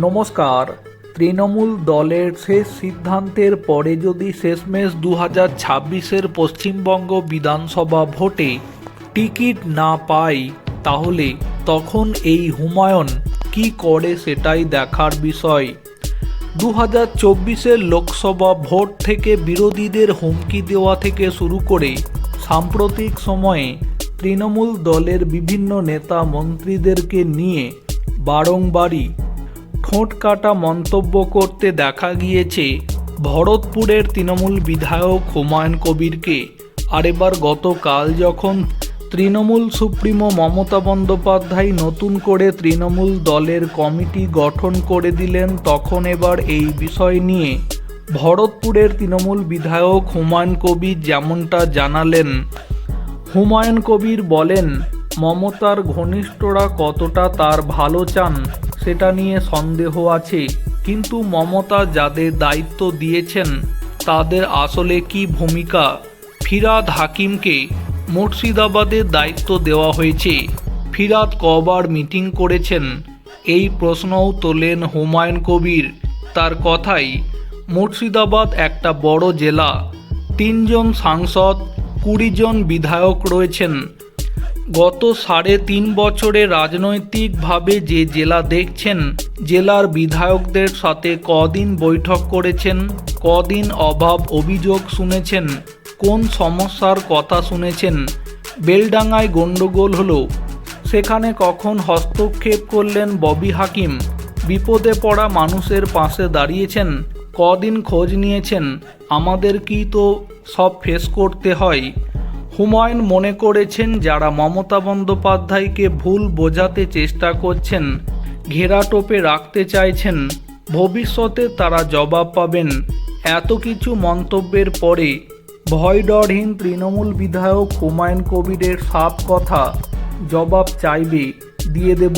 নমস্কার। তৃণমূল দলের শেষ সিদ্ধান্তের পরে যদি শেষমেশ দু হাজার ছাব্বিশের পশ্চিমবঙ্গ বিধানসভা ভোটে টিকিট না পাই, তাহলে তখন এই হুমায়ুন কি করে সেটাই দেখার বিষয়। দু হাজার চব্বিশের লোকসভা ভোট থেকে বিরোধীদের হুমকি দেওয়া থেকে শুরু করে সাম্প্রতিক সময়ে তৃণমূল দলের বিভিন্ন নেতা মন্ত্রীদেরকে নিয়ে বারংবারই ঠোঁট কাটা মন্তব্য করতে দেখা গিয়েছে ভরতপুরের তৃণমূল বিধায়ক হুমায়ুন কবিরকে। আর এবার গতকাল যখন তৃণমূল সুপ্রিমো মমতা বন্দ্যোপাধ্যায় নতুন করে তৃণমূল দলের কমিটি গঠন করে দিলেন, তখন এবার এই বিষয় নিয়ে ভরতপুরের তৃণমূল বিধায়ক হুমায়ুন কবির যেমনটা জানালেন। হুমায়ুন কবির বলেন, মমতার ঘনিষ্ঠরা কতটা তার ভালো চান সেটা নিয়ে সন্দেহ আছে, কিন্তু মমতা যাদের দায়িত্ব দিয়েছেন, তাদের আসলে কি ভূমিকা? ফিরাদ হাকিমকে মুর্শিদাবাদের দায়িত্ব দেওয়া হয়েছে। ফিরাদ কবার মিটিং করেছেন, এই প্রশ্নও তোলেন হুমায়ুন কবির। তার কথাই, মুর্শিদাবাদ একটা বড় জেলা, তিনজন সাংসদ, কুড়ি জন বিধায়ক রয়েছেন গত সাড়ে তিন বছরে রাজনৈতিকভাবে যে জেলা দেখছেন, জেলার বিধায়কদের সাথে কদিন বৈঠক করেছেন, কদিন অভাব অভিযোগ শুনেছেন, কোন সমস্যার কথা শুনেছেন, বেলডাঙ্গায় গণ্ডগোল হলো, সেখানে কখন হস্তক্ষেপ করলেন ববি হাকিম, বিপদে পড়া মানুষের পাশে দাঁড়িয়েছেন, কদিন খোঁজ নিয়েছেন, আমাদের কি তো সব ফেস করতে হয় হুমায়ুন মনে করেছেন যারা মমতা বন্দ্যোপাধ্যায়কে ভুল বোঝাতে চেষ্টা করছেন ঘেরাটোপে রাখতে চাইছেন, ভবিষ্যতে তারা জবাব পাবেন। এত কিছু মন্তব্যের পরে ভয় ডরহীন তৃণমূল বিধায়ক হুমায়ুন কবিরের সাপ কথা জবাব চাইবে, দিয়ে দেব।